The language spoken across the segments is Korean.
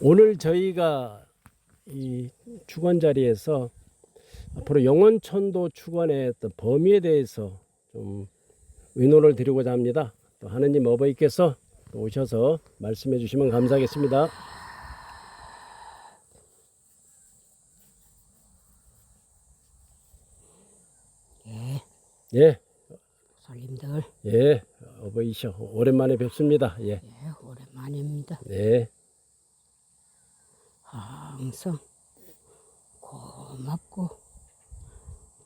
오늘 저희가 이 축원 자리에서 앞으로 영원천도 축원의 어떤 범위에 대해서 좀 의논을 드리고자 합니다. 또 하느님 어버이께서 또 오셔서 말씀해 주시면 감사하겠습니다. 예, 예, 손님들, 예, 어버이셔 오랜만에 뵙습니다. 예, 예, 오랜만입니다. 네, 항상 고맙고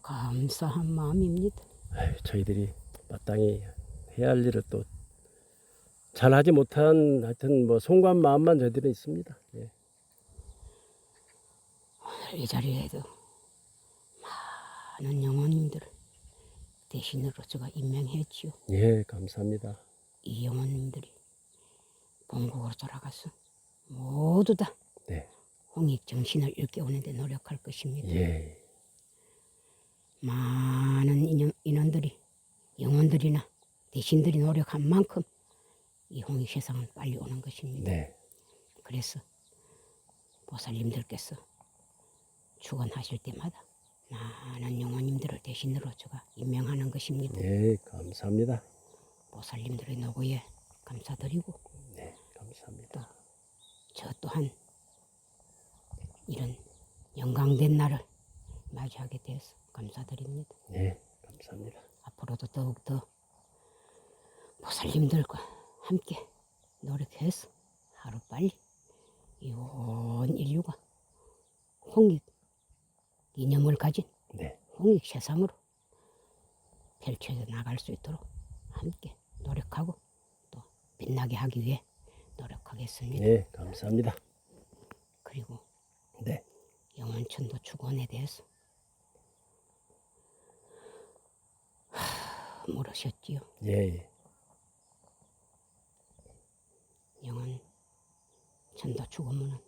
감사한 마음입니다. 아유, 저희들이 마땅히 해야 할 일을 또 잘하지 못한 하여튼 뭐 송구한 마음만 저희들은 있습니다. 예. 오늘 이 자리에도 많은 영혼님들을 대신으로 제가 임명했지요. 예, 감사합니다. 이 영혼님들이 본국으로 돌아가서 모두 다 네. 홍익 정신을 일깨우는데 노력할 것입니다. 예. 많은 인연, 인원들이 영혼들이나 대신들이 노력한 만큼 이 홍익 세상은 빨리 오는 것입니다. 네. 그래서 보살님들께서 축원하실 때마다 많은 영혼님들을 대신으로 제가 임명하는 것입니다. 예, 감사합니다. 보살님들의 노고에 감사드리고 네, 감사합니다. 저 또한 이런 영광된 날을 맞이하게 되어서 감사드립니다. 네, 감사합니다. 앞으로도 더욱더 보살님들과 함께 노력해서 하루빨리 이온 인류가 홍익 이념을 가진 네, 홍익 세상으로 펼쳐져 나갈 수 있도록 함께 노력하고 또 빛나게 하기 위해 노력하겠습니다. 네, 감사합니다. 그리고 네, 영원천도 축원에 대해서 하, 물으셨지요. 예, 예. 영원 천도 축원문은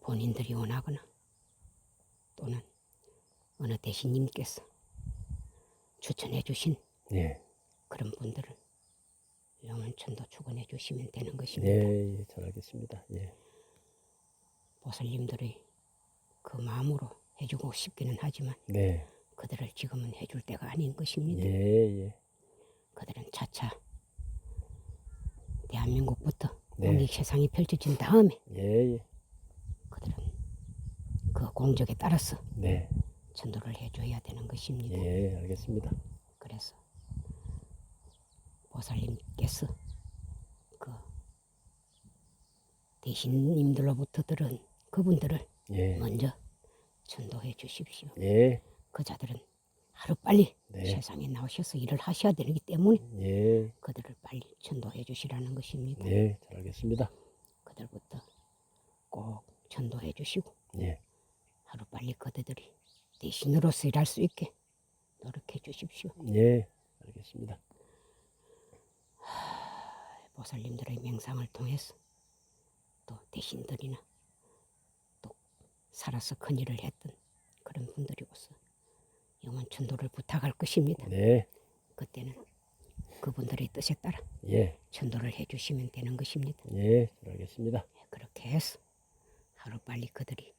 본인들이 원하거나 또는 어느 대신님께서 추천해 주신 예, 그런 분들을 영원 천도 축원해 주시면 되는 것입니다. 예, 예, 잘 알겠습니다. 예, 보살님들이 그 마음으로 해주고 싶기는 하지만 네, 그들을 지금은 해줄 때가 아닌 것입니다. 예, 예. 그들은 차차 대한민국부터 네. 홍익 세상이 펼쳐진 다음에 예, 예. 그들은 그 공적에 따라서 네, 전도를 해줘야 되는 것입니다. 예, 알겠습니다. 그래서 보살님께서 그 대신님들로부터 들은 그분들을 예, 먼저 전도해 주십시오. 예, 그 자들은 하루 빨리 네. 세상에 나오셔서 일을 하셔야 되기 때문에 예, 그들을 빨리 전도해 주시라는 것입니다. 예, 잘 알겠습니다. 그들부터 꼭 전도해 주시고 예, 하루 빨리 그들이 대신으로서 일할 수 있게 노력해 주십시오. 예, 알겠습니다. 보살님들의 명상을 통해서 또 대신들이나 또 살아서 큰 일을 했던 그런 분들이고서 영원 천도를 부탁할 것입니다. 네, 그때는 그분들의 뜻에 따라 예, 전도를 해주시면 되는 것입니다. 예, 잘 알겠습니다. 그렇게 해서 하루 빨리 그들이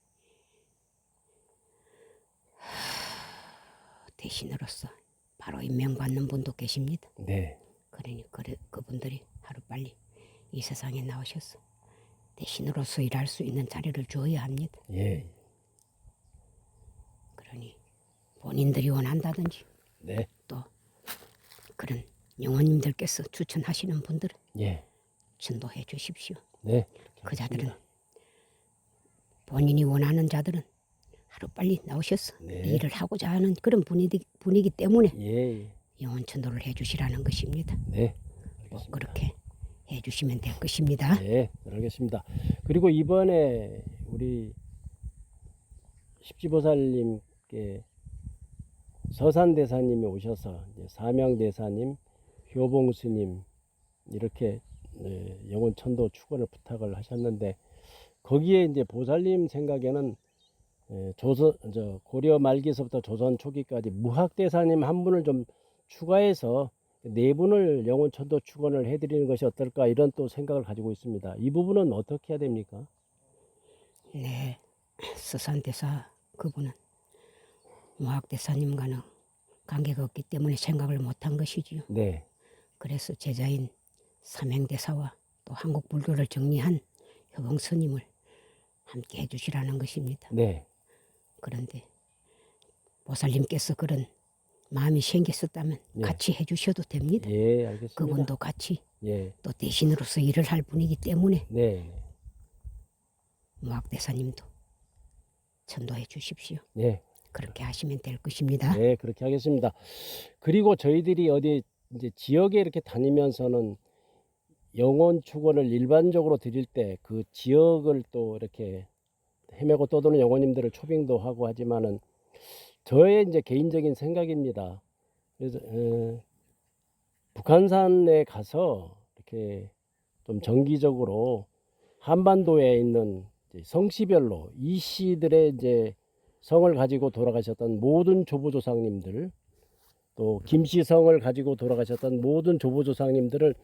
대신으로서 바로 임명받는 분도 계십니다. 네, 그러니 그, 그분들이 하루빨리 이 세상에 나오셔서 대신으로서 일할 수 있는 자리를 주어야 합니다. 예, 그러니 본인들이 원한다든지 네, 또 그런 영혼님들께서 추천하시는 분들은 예, 전도해 주십시오. 네. 그 자들은 본인이 원하는 자들은 하루빨리 나오셔서 네. 일을 하고자 하는 그런 분위기, 분이기 때문에 예, 예, 영혼 천도를 해주시라는 것입니다. 네, 꼭 알겠습니다. 그렇게 해주시면 될 것입니다. 네, 잘 알겠습니다. 그리고 이번에 우리 십지보살님께 서산 대사님이 오셔서 사명 대사님, 효봉 스님 이렇게 네, 영혼 천도 축원을 부탁을 하셨는데 거기에 이제 보살님 생각에는 예, 조선 저 고려 말기서부터 조선 초기까지 무학 대사님 한 분을 좀 추가해서 네 분을 영혼 천도 축원을 해드리는 것이 어떨까 이런 또 생각을 가지고 있습니다. 이 부분은 어떻게 해야 됩니까? 네, 서산대사 그분은 무학대사님과는 관계가 없기 때문에 생각을 못한 것이지요. 네, 그래서 제자인 삼행대사와 또 한국 불교를 정리한 효봉 스님을 함께 해주시라는 것입니다. 네, 그런데 보살님께서 그런 마음이 생겼었다면 예. 같이 해주셔도 됩니다. 예, 알겠습니다. 그분도 같이 예, 또 대신으로서 일을 할 분이기 때문에 네, 무학 대사님도 전도해 주십시오. 네, 그렇게 하시면 될 것입니다. 네, 그렇게 하겠습니다. 그리고 저희들이 어디 이제 지역에 이렇게 다니면서는 영혼 축원을 일반적으로 드릴 때 그 지역을 또 이렇게 헤매고 떠도는 영혼님들을 초빙도 하고 하지만은 저의 이제 개인적인 생각입니다. 그래서 에, 북한산에 가서 이렇게 좀 정기적으로 한반도에 있는 성씨별로 이 씨들의 이제 성을 가지고 돌아가셨던 모든 조부조상님들 또 김씨 성을 가지고 돌아가셨던 모든 조부조상님들을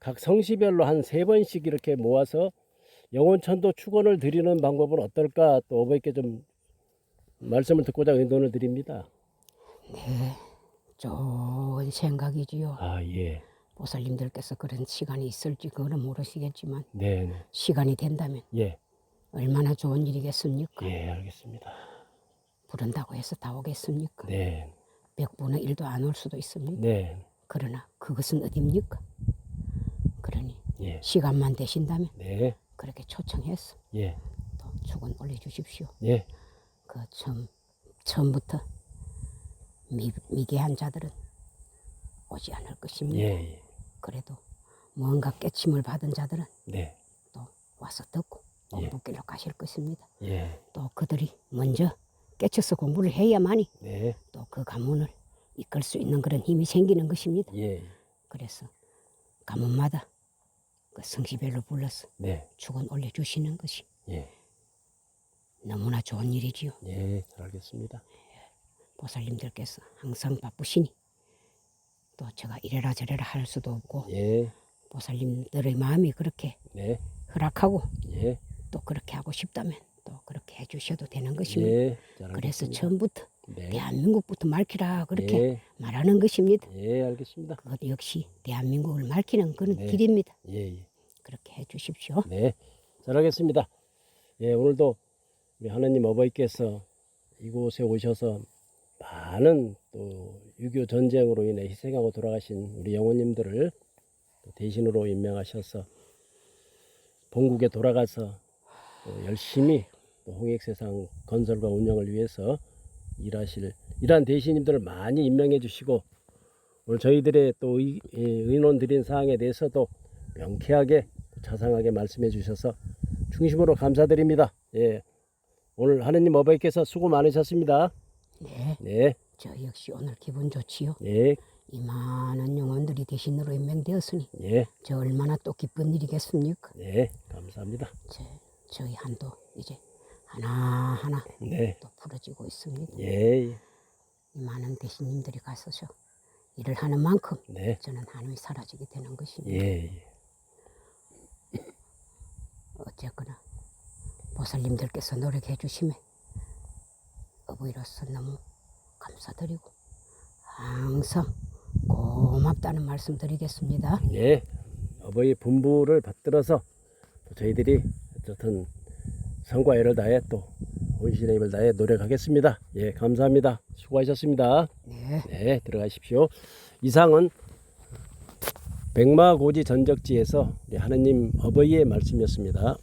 각 성씨별로 한 세 번씩 이렇게 모아서 영혼천도 축원을 드리는 방법은 어떨까 또 어버이께 좀 말씀을 듣고자 의논을 드립니다. 네, 좋은 생각이지요. 아 예, 보살님들께서 그런 시간이 있을지 그거는 모르시겠지만 네, 네. 시간이 된다면 예, 얼마나 좋은 일이겠습니까? 예, 알겠습니다. 부른다고 해서 다 오겠습니까? 네, 백분의 일도 안 올 수도 있습니다. 네, 그러나 그것은 어딥니까? 그러니 예, 시간만 되신다면 네, 그렇게 초청해서 예, 또 축원 올려주십시오. 예, 그 처음 처음부터 미, 미개한 자들은 오지 않을 것입니다. 예, 예, 그래도 뭔가 깨침을 받은 자들은 네, 또 와서 듣고 예. 공부길로 가실 것입니다. 예, 또 그들이 먼저 깨쳐서 공부를 해야만이 네, 또그 가문을 이끌 수 있는 그런 힘이 생기는 것입니다. 예, 그래서 가문마다 그 성시별로 불러서 네, 축원 올려주시는 것이 예, 너무나 좋은 일이지요. 예, 잘 알겠습니다. 보살님들께서 항상 바쁘시니 또 제가 이래라 저래라 할 수도 없고 예, 보살님들의 마음이 그렇게 네, 허락하고 예, 또 그렇게 하고 싶다면 또 그렇게 해주셔도 되는 것입니다. 예, 잘 그래서 알겠습니다. 처음부터 네, 대한민국부터 밝히라 그렇게 예, 말하는 것입니다. 예, 알겠습니다. 그것 역시 대한민국을 밝히는 그런 네. 길입니다. 예, 예. 그렇게 해주십시오. 네, 잘하겠습니다. 예, 오늘도 우리 하나님 어버이께서 이곳에 오셔서 많은 또6.25 전쟁으로 인해 희생하고 돌아가신 우리 영혼님들을 또 대신으로 임명하셔서 본국에 돌아가서 또 열심히 또 홍익세상 건설과 운영을 위해서 일하실 이러한 대신님들을 많이 임명해 주시고 오늘 저희들의 또 의, 예, 의논 드린 사항에 대해서도 명쾌하게 자상하게 말씀해 주셔서 중심으로 감사드립니다. 예. 오늘 하느님 어버이께서 수고 많으셨습니다. 네, 네. 저 역시 오늘 기분 좋지요. 예. 이 많은 영혼들이 대신으로 임명되었으니 예. 저 얼마나 또 기쁜 일이겠습니까? 네. 감사합니다. 제, 저희 한도 이제 하나하나 네. 또 풀어지고 있습니다. 예. 이 많은 대신님들이 가서서 일을 하는 만큼 네. 저는 한이 사라지게 되는 것입니다. 예. 어쨌거나 보살님들께서 노력해 주심에 어버이로서 너무 감사드리고 항상 고맙다는 말씀 드리겠습니다. 예. 어버이 분부를 받들어서 또 저희들이 어쨌든 성과 애를 다해 또 혼신의 힘을 다해 노력하겠습니다. 예, 감사합니다. 수고하셨습니다. 네. 네, 들어가십시오. 이상은 백마고지 전적지에서 하느님 어버이의 말씀이었습니다.